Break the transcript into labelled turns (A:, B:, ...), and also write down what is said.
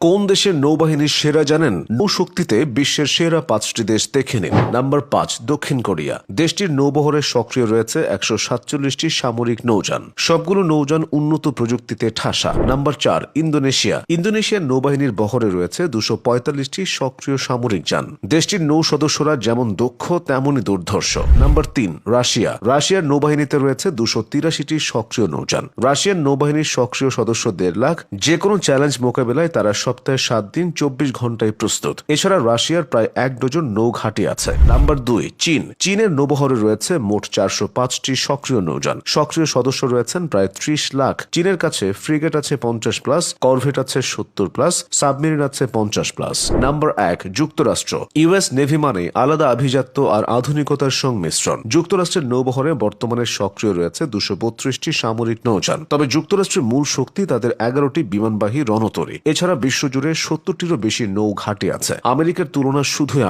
A: কোন দেশের নৌবাহিনীর সেরা জানেন? নৌশক্তিতে বিশ্বের সেরা পাঁচটি দেশ দেখে নিন। নাম্বার পাঁচ, দক্ষিণ কোরিয়া। দেশটির নৌবহরে সক্রিয় রয়েছে একশো সাতচল্লিশটি সামরিক নৌযান। সবগুলো নৌযান উন্নত প্রযুক্তিতে ঠাসা। নাম্বার চার, ইন্দোনেশিয়া। ইন্দোনেশিয়ার নৌবাহিনীর বহরে রয়েছে দুশো পঁয়তাল্লিশটি সক্রিয় সামরিক যান। দেশটির নৌ সদস্যরা যেমন দক্ষ, তেমনই দুর্ধর্ষ। নাম্বার তিন, রাশিয়া। রাশিয়ার নৌবাহিনীতে রয়েছে দুশো তিরাশিটি সক্রিয় নৌযান। রাশিয়ার নৌবাহিনীর সক্রিয় সদস্য দেড় লাখ। যে কোনো চ্যালেঞ্জ মোকাবেলায় তারা সপ্তাহে সাত দিন, চব্বিশ ঘন্টায় প্রস্তুত। এছাড়া রাশিয়ার প্রায় এক ডজন নৌ ঘাঁটি আছে। নাম্বার দুই, চীন। চীনের নৌবহরে রয়েছে মোট চারশো পাঁচটি সক্রিয় নৌযান। সক্রিয় সদস্য রয়েছেন প্রায় ত্রিশ লাখ। চীনের কাছে ফ্রিগেট আছে পঞ্চাশ প্লাস করভেট আছে সত্তর প্লাস, সাবমেরিন আছে পঞ্চাশ প্লাস। নাম্বার এক, যুক্তরাষ্ট্র। ইউএস নেভি মানে আলাদা আভিজাত্য আর আধুনিকতার সংমিশ্রণ। যুক্তরাষ্ট্রের নৌবহরে বর্তমানে সক্রিয় রয়েছে দুশো বত্রিশটি সামরিক নৌযান। তবে যুক্তরাষ্ট্রের মূল শক্তি তাদের এগারোটি বিমানবাহী রণতরী। এছাড়া বিশ্বজুড়ে সত্তরটিরও বেশি নৌ ঘাটে আছে। আমেরিকার তুলনা শুধুই